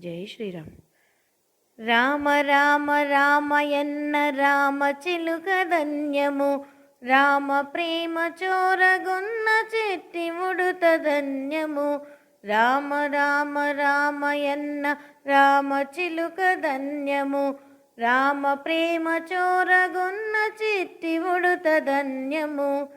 జై శ్రీరామ్. రామ రామ రామయన్న రామ చిలుక ధన్యము. రామ ప్రేమ చోరగొన్న చెట్టి ముడుత ధన్యము. రామ రామ రామయన్న రామ చిలుక ధన్యము. రామ ప్రేమ చోరగొన్న చెట్టి ముడుత ధన్యము.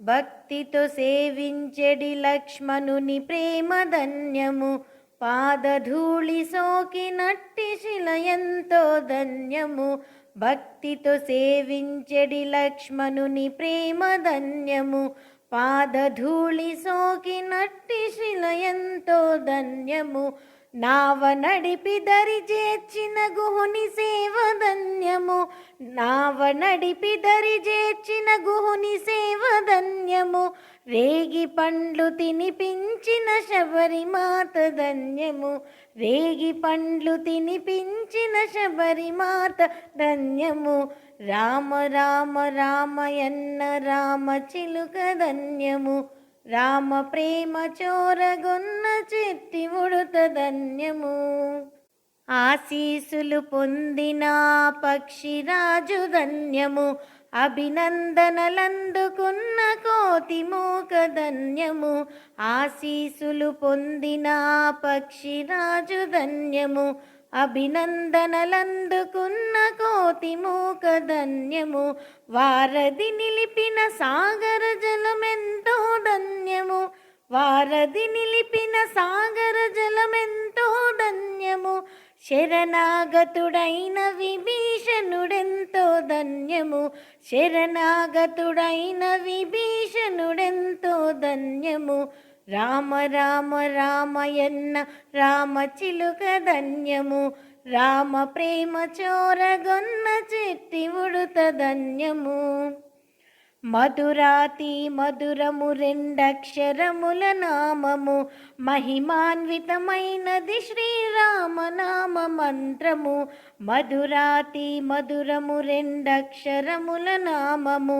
భక్తితో సేవించెడి లక్ష్మణుని ప్రేమ ధన్యము. పాదధూళి సోకినట్టి శిలయంతో ధన్యము. భక్తితో సేవించెడి లక్ష్మణుని ప్రేమ ధన్యము. పాదధూళి సోకినట్టి శిలయంతో ధన్యము. నావ నడిపి దరి చేర్చిన గుహుని సేవ ధన్యము. నావ నడిపి దరి చేర్చిన గుహుని సేవ ధన్యము. రేగి పండ్లు తినిపించిన శబరిమాత ధన్యము. రేగి పండ్లు తినిపించిన శబరిమాత ధన్యము. రామ రామ రామయన్న రామ చిలుక ధన్యము. రామ ప్రేమ చోరగొన్న చెట్టి ఉడుత ధన్యము. ఆశీసులు పొందిన పక్షిరాజు ధన్యము. అభినందనలందుకున్న కోతి మూక ధన్యము ఆశీసులు పొందిన పక్షిరాజు ధన్యము అభినందనలందుకున్న కోతి మూక ధన్యము వారధి నిలిపిన సాగర జలమెంతో ధన్యము వారధి నిలిపిన సాగర శరణాగతుడైన విభీషణుడెంతో ధన్యము. శరణాగతుడైన విభీషణుడెంతో ధన్యము. రామ రామ రామయన్న రామ చిలుక ధన్యము. రామ ప్రేమ చోరగొన్న చెట్టి ఉడుత ధన్యము. మధురాతి మధురము రెండక్షరముల నామము. మహిమాన్వితమైనది శ్రీరామ మంత్రము మధురాతి మధురము రెండక్షరముల నామము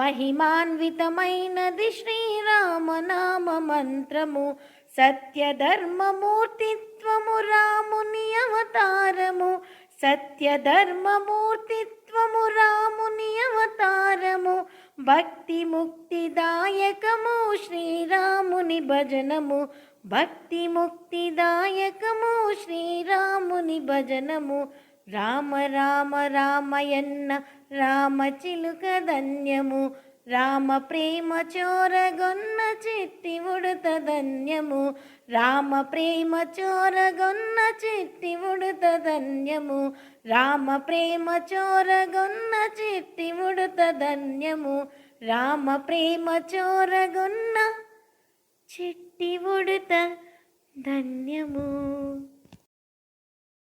మహిమాన్వితమైనది శ్రీరామనామ మంత్రము సత్యధర్మమూర్తిత్వము రాముని అవతారము సత్యధర్మమూర్తిత్వము రాముని అవతారము భక్తి ముక్తిదాయకము శ్రీరాముని భజనము భక్తి ముక్తిదాయకము శ్రీరాముని భజనము. రామ రామ రామయన్న రామ చిలుక ధన్యము. రామ ప్రేమ చోరగొన్న చిట్టి ఉడత ధన్యము. రామ ప్రేమ చోరగొన్న చిట్టి ఉడత ధన్యము. రామ ప్రేమ చోరగొన్న చిట్టి ఉడత ధన్యము. రామ ప్రేమ చోరగొన్న చెట్టి ఉడత ధన్యము.